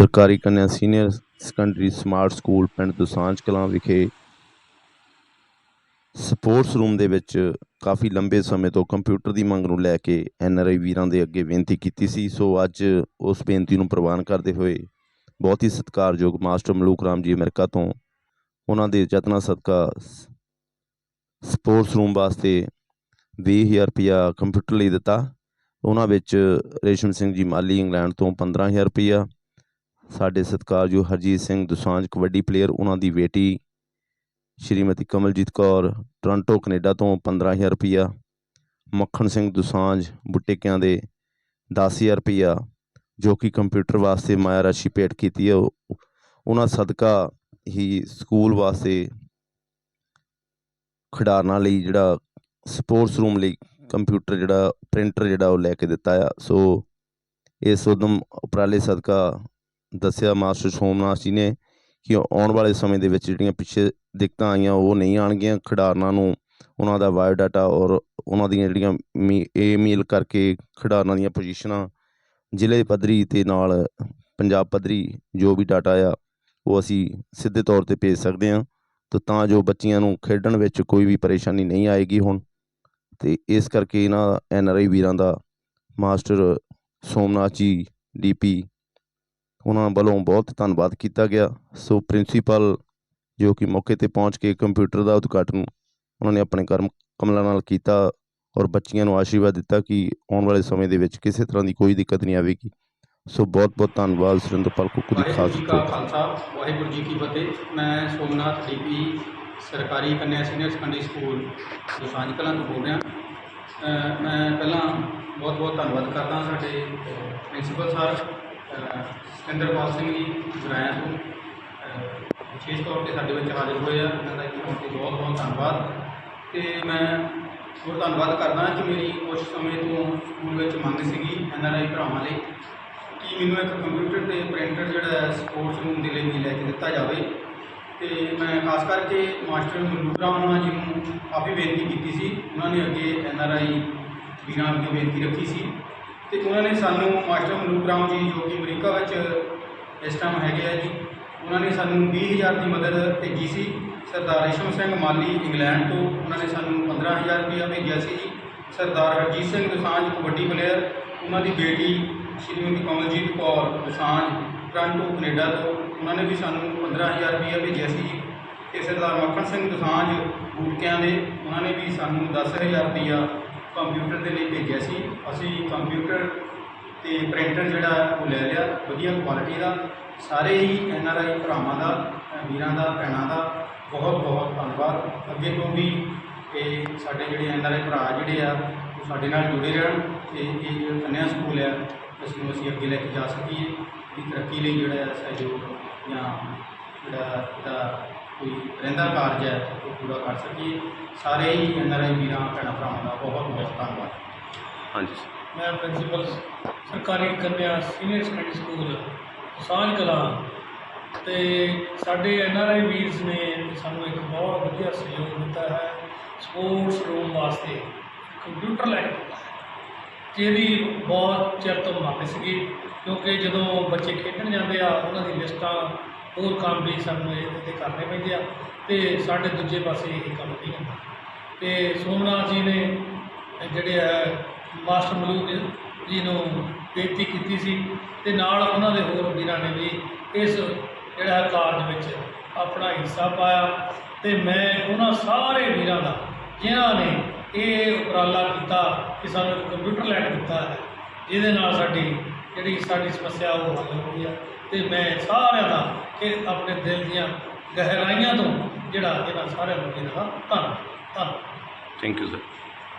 ਸਰਕਾਰੀ ਕੰਨਿਆ senior secondary smart school ਪਿੰਡ ਦੁਸਾਂਝ ਕਲਾਂ ਵਿਖੇ ਸਪੋਰਟਸ ਰੂਮ ਦੇ ਵਿੱਚ ਕਾਫੀ ਲੰਬੇ ਸਮੇਂ ਤੋਂ ਕੰਪਿਊਟਰ ਦੀ ਮੰਗ ਨੂੰ ਲੈ ਕੇ ਐੱਨ ਆਰ ਆਈ ਵੀਰਾਂ ਦੇ ਅੱਗੇ ਬੇਨਤੀ ਕੀਤੀ ਸੀ। ਸੋ ਅੱਜ ਉਸ ਬੇਨਤੀ ਨੂੰ ਪ੍ਰਵਾਨ ਕਰਦੇ ਹੋਏ ਬਹੁਤ ਹੀ ਸਤਿਕਾਰਯੋਗ ਮਾਸਟਰ ਮਲੂਕ ਰਾਮ ਜੀ ਅਮਰੀਕਾ ਤੋਂ ਉਹਨਾਂ ਦੇ ਯਤਨਾਂ ਸਦਕਾ ਸ- ਸਪੋਰਟਸ ਰੂਮ ਵਾਸਤੇ 20000 ਰੁਪਇਆ ਕੰਪਿਊਟਰ ਲਈ ਦਿੱਤਾ। ਉਹਨਾਂ ਵਿੱਚ ਰੇਸ਼ਮ ਸਿੰਘ ਜੀ ਮਾਲੀ ਇੰਗਲੈਂਡ ਤੋਂ 15000 ਰੁਪਇਆ ਸਾਡੇ ਸਤਿਕਾਰਯੋਗ ਹਰਜੀਤ ਸਿੰਘ ਦੁਸਾਂਝ ਕਬੱਡੀ ਪਲੇਅਰ ਉਹਨਾਂ ਦੀ ਬੇਟੀ ਸ਼੍ਰੀਮਤੀ ਕਮਲਜੀਤ ਕੌਰ ਟੋਰਾਂਟੋ ਕੈਨੇਡਾ ਤੋਂ 15000 ਰੁਪਇਆ ਮੱਖਣ ਸਿੰਘ ਦੁਸਾਂਝ ਬੁੱਟੇਕਿਆਂ ਦੇ 10000 ਰੁਪਇਆ ਜੋ ਕਿ ਕੰਪਿਊਟਰ ਵਾਸਤੇ ਮਾਇਆ ਰਾਸ਼ੀ ਭੇਟ ਕੀਤੀ ਹੈ। ਉਹ- ਉਹਨਾਂ ਸਦਕਾ ਹੀ ਸਕੂਲ ਵਾਸਤੇ ਖਿਡਾਰਨਾਂ ਲਈ ਜਿਹੜਾ ਸਪੋਰਟਸ ਰੂਮ ਲਈ ਕੰਪਿਊਟਰ ਜਿਹੜਾ ਪ੍ਰਿੰਟਰ ਜਿਹੜਾ ਉਹ ਲੈ ਕੇ ਦਿੱਤਾ ਆ। ਸੋ ਇਸ ਉਦਮ ਉਪਰਾਲੇ ਸਦਕਾ ਦੱਸਿਆ ਮਾਸਟਰ ਸੋਮਨਾਥ ਜੀ ਨੇ ਕਿ ਆਉਣ ਵਾਲੇ ਸਮੇਂ ਦੇ ਵਿੱਚ ਜਿਹੜੀਆਂ ਪਿੱਛੇ ਦਿੱਕਤਾਂ ਆਈਆਂ ਉਹ ਨਹੀਂ ਆਣਗੀਆਂ ਖਿਡਾਰਨਾਂ ਨੂੰ ਉਹਨਾਂ ਦਾ ਬਾਇਓਡਾਟਾ ਔਰ ਉਹਨਾਂ ਦੀਆਂ ਜਿਹੜੀਆਂ ਮੀ ਮੇਲ ਕਰਕੇ ਖਿਡਾਰਨਾਂ ਦੀਆਂ ਪੋਜੀਸ਼ਨਾਂ ਜ਼ਿਲ੍ਹੇ ਪੱਧਰੀ ਤੇ ਨਾਲ ਪੰਜਾਬ ਪੱਧਰੀ ਜੋ ਵੀ ਡਾਟਾ ਆ, ਉਹ ਅਸੀਂ ਸਿੱਧੇ ਤੌਰ ਤੇ ਭੇਜ ਸਕਦੇ ਹਾਂ। ਤਾਂ ਤਾਂ ਜੋ ਬੱਚਿਆਂ ਨੂੰ ਖੇਡਣ ਵਿੱਚ ਕੋਈ ਵੀ ਪਰੇਸ਼ਾਨੀ ਨਹੀਂ ਆਏਗੀ ਹੁਣ। ਤੇ ਇਸ ਕਰਕੇ ਇਹਨਾਂ ਐਨ ਆਰ ਆਈ ਵੀਰਾਂ ਦਾ ਮਾਸਟਰ ਸੋਮਨਾਥ ਜੀ ਡੀਪੀ ਉਹਨਾਂ ਵੱਲੋਂ ਬਹੁਤ ਧੰਨਵਾਦ ਕੀਤਾ ਗਿਆ। ਸੋ ਪ੍ਰਿੰਸੀਪਲ ਜੋ ਕਿ ਮੌਕੇ ਤੇ ਪਹੁੰਚ ਕੇ ਕੰਪਿਊਟਰ ਦਾ ਉਦਘਾਟਨ ਉਹਨਾਂ ਨੇ ਆਪਣੇ ਕਰਮ ਕਮਲਾਂ ਨਾਲ ਕੀਤਾ ਔਰ ਬੱਚੀਆਂ ਨੂੰ ਆਸ਼ੀਰਵਾਦ ਦਿੱਤਾ ਕਿ ਆਉਣ ਵਾਲੇ ਸਮੇਂ ਦੇ ਵਿੱਚ ਕਿਸੇ ਤਰ੍ਹਾਂ ਦੀ ਕੋਈ ਦਿੱਕਤ ਨਹੀਂ ਆਵੇਗੀ। ਸੋ ਬਹੁਤ ਬਹੁਤ ਧੰਨਵਾਦ ਸੁਰਿੰਦਰਪਾਲ ਕੁੱਕੂ ਦੀ ਖਾਸ ਕਾ ਖਾਲਸਾ ਵਾਹਿਗੁਰੂ ਜੀ ਕੀ ਫਤਿਹ। ਮੈਂ ਸੋਮਨਾਥ ਡੀਪੀ ਸਰਕਾਰੀ ਕੰਨਿਆ senior secondary school Dosanjh Kalan ਤੋਂ ਬੋਲ ਰਿਹਾ। ਮੈਂ ਪਹਿਲਾਂ ਬਹੁਤ ਬਹੁਤ ਧੰਨਵਾਦ ਕਰਦਾ ਸਾਡੇ ਪ੍ਰਿੰਸੀਪਲ ਸਰ ਸਤਿੰਦਰਪਾਲ ਸਿੰਘ ਜੀ ਗੁਰਾਇਆ ਤੋਂ ਵਿਸ਼ੇਸ਼ ਤੌਰ ਤੇ ਸਾਡੇ ਵਿੱਚ ਹਾਜ਼ਰ ਹੋਏ ਆ। ਇਹਨਾਂ ਦਾ ਇੱਕ ਬਹੁਤ ਬਹੁਤ ਧੰਨਵਾਦ। ਤੇ ਮੈਂ ਹੋਰ ਧੰਨਵਾਦ ਕਰਦਾ ਕਿ ਮੇਰੀ ਕੁਝ ਸਮੇਂ ਤੋਂ ਸਕੂਲ ਵਿੱਚ ਮੰਗ ਸੀਗੀ ਐਨਆਰਆਈ ਭਰਾਵਾਂ ਲਈ ਕਿ ਮੈਨੂੰ ਇੱਕ ਕੰਪਿਊਟਰ ਤੇ ਪ੍ਰਿੰਟਰ ਜਿਹੜਾ ਹੈ, ਸਪੋਰਟਸ ਰੂਮ ਦੇ ਲਈ ਲੈ ਕੇ ਦਿੱਤਾ ਜਾਵੇ। ਤੇ ਮੈਂ ਖਾਸ ਕਰਕੇ ਮਾਸਟਰ ਮਲੂਕ ਰਾਮ ਹੋਣਾ ਜੀ ਨੂੰ ਕਾਫੀ ਬੇਨਤੀ ਕੀਤੀ ਸੀ। ਉਹਨਾਂ ਨੇ ਅੱਗੇ ਐਨ ਆਰ ਆਈ ਵੀਰਾਂ ਅੱਗੇ ਬੇਨਤੀ ਰੱਖੀ ਸੀ। ਤੇ ਉਹਨਾਂ ਨੇ ਸਾਨੂੰ ਮਾਸਟਰ ਮਨੂਪ ਰਾਮ ਜੀ ਜੋ ਕਿ ਅਮਰੀਕਾ ਵਿੱਚ ਇਸ ਟਾਈਮ ਹੈਗੇ ਆ ਜੀ, ਉਹਨਾਂ ਨੇ ਸਾਨੂੰ 20000 ਦੀ ਮਦਦ ਭੇਜੀ ਸੀ। ਸਰਦਾਰ ਰੇਸ਼ਮ ਸਿੰਘ ਮਾਲੀ ਇੰਗਲੈਂਡ ਤੋਂ, ਉਹਨਾਂ ਨੇ ਸਾਨੂੰ 15000 ਰੁਪਇਆ ਭੇਜਿਆ ਸੀ ਜੀ। ਸਰਦਾਰ ਹਰਜੀਤ ਸਿੰਘ ਦੁਸਾਂਝ ਕਬੱਡੀ ਪਲੇਅਰ ਉਹਨਾਂ ਦੀ ਬੇਟੀ ਸ਼੍ਰੀਮਤੀ ਕਮਲਜੀਤ ਕੌਰ ਦੋਸਾਂਝ ਟੋਰਾਂਟੋ, ਕੈਨੇਡਾ ਤੋਂ, ਉਹਨਾਂ ਨੇ ਵੀ ਸਾਨੂੰ 15000 ਰੁਪਇਆ ਭੇਜਿਆ ਸੀ ਜੀ। ਤੇ ਸਰਦਾਰ ਮੱਖਣ ਸਿੰਘ ਦੁਸਾਂਝ ਬੂਟਕਿਆਂ ਦੇ, ਉਹਨਾਂ ਨੇ ਵੀ ਸਾਨੂੰ 10000 ਰੁਪਇਆ ਕੰਪਿਊਟਰ ਦੇ ਲਈ ਭੇਜਿਆ ਸੀ। ਅਸੀਂ ਕੰਪਿਊਟਰ ਤੇ ਪ੍ਰਿੰਟਰ ਜਿਹੜਾ ਉਹ ਲੈ ਲਿਆ, ਵਧੀਆ ਕੁਆਲਿਟੀ ਦਾ। ਸਾਰੇ ਹੀ ਐਨ ਆਰ ਆਈ ਭਰਾਵਾਂ ਦਾ ਵੀਰਾਂ ਦਾ, ਭੈਣਾਂ ਦਾ ਬਹੁਤ ਬਹੁਤ ਧੰਨਵਾਦ। ਅੱਗੇ ਤੋਂ ਵੀ ਇਹ ਸਾਡੇ ਜਿਹੜੇ ਐਨ ਆਰ ਆਈ ਭਰਾ ਜਿਹੜੇ ਆ, ਉਹ ਸਾਡੇ ਨਾਲ ਜੁੜੇ ਰਹਿਣ ਤੇ ਇਹ ਜਿਹੜਾ ਕੰਨਿਆ ਸਕੂਲ ਆ, ਇਸ ਨੂੰ ਅਸੀਂ ਅੱਗੇ ਲੈ ਕੇ ਜਾ ਸਕੀਏ। ਦੀ ਤਰੱਕੀ ਲਈ ਜਿਹੜਾ ਹੈ ਸਹਿਯੋਗ ਜਾਂ ਜਿਹੜਾ ਇਹਦਾ ਕੋਈ ਰਹਿੰਦਾ ਕਾਰਜ ਹੈ ਉਹ ਪੂਰਾ ਕਰ ਸਕੀਏ। ਸਾਰੇ ਹੀ ਐਨ ਆਰ ਆਈ ਵੀਰਾਂ ਭੈਣਾਂ ਭਰਾਵਾਂ ਦਾ ਬਹੁਤ ਬਹੁਤ ਧੰਨਵਾਦ। ਹਾਂਜੀ ਮੈਂ ਪ੍ਰਿੰਸੀਪਲ ਸਰਕਾਰੀ ਕੰਨਿਆ ਸੀਨੀਅਰ ਸੈਕੰਡਰੀ ਸਕੂਲ ਸਾਂਝ ਕਲਾਂ ਤੇ ਸਾਡੇ ਐਨਆਰਆਈ ਵੀਰਸ ਨੇ ਸਾਨੂੰ ਇੱਕ ਬਹੁਤ ਵਧੀਆ ਸਹਿਯੋਗ ਦਿੱਤਾ ਹੈ ਸਪੋਰਟਸ ਰੂਮ ਵਾਸਤੇ ਕੰਪਿਊਟਰ ਲੈ ਕੇ ਦਿੱਤਾ ਹੈ ਜਿਹਦੀ ਬਹੁਤ ਚਿਰ ਤੋਂ ਮੰਗ ਸੀਗੀ ਕਿਉਂਕਿ ਜਦੋਂ ਬੱਚੇ ਖੇਡਣ ਜਾਂਦੇ ਆ ਉਹਨਾਂ ਦੀ ਲਿਸਟਾਂ ਹੋਰ ਕੰਮ ਵੀ ਸਾਨੂੰ ਇਹਦੇ ਤੇ ਕਰਨੇ ਪੈਂਦੇ ਆ ਤੇ ਸਾਡੇ ਦੂਜੇ ਪਾਸੇ ਇਹ ਕੰਮ ਨਹੀਂ ਹੁੰਦਾ। ਤੇ ਸੋਮਨਾਥ ਜੀ ਨੇ ਜਿਹੜੇ ਹੈ ਮਾਸਟਰ ਮਲੂਕ ਜੀ ਨੂੰ ਬੇਨਤੀ ਕੀਤੀ ਸੀ ਤੇ ਨਾਲ ਉਹਨਾਂ ਦੇ ਹੋਰ ਵੀਰਾਂ ਨੇ ਵੀ ਇਸ ਜਿਹੜਾ ਹੈ ਕਾਰਜ ਵਿੱਚ ਆਪਣਾ ਹਿੱਸਾ ਪਾਇਆ ਤੇ ਮੈਂ ਉਹਨਾਂ ਸਾਰੇ ਵੀਰਾਂ ਦਾ, ਜਿਨ੍ਹਾਂ ਨੇ ਇਹ ਉਪਰਾਲਾ ਕੀਤਾ ਕਿ ਸਾਨੂੰ ਇੱਕ ਕੰਪਿਊਟਰ ਲੈਣ ਦਿੱਤਾ ਹੈ, ਜਿਹਦੇ ਨਾਲ ਸਾਡੀ ਜਿਹੜੀ ਸਾਡੀ ਸਮੱਸਿਆ ਉਹ ਹੱਲ ਹੋਈ ਆ। ਤੇ ਮੈਂ ਸਾਰਿਆਂ ਦਾ ਇਹ ਆਪਣੇ ਦਿਲ ਦੀਆਂ ਗਹਿਰਾਈਆਂ ਤੋਂ ਜਿਹੜਾ ਇਹਨਾਂ ਸਾਰਿਆਂ ਨੂੰ ਵੀਰਾਂ ਦਾ ਧੰਨਵਾਦ ਧੰਨਵਾਦ ਥੈਂਕ ਯੂ ਸਰ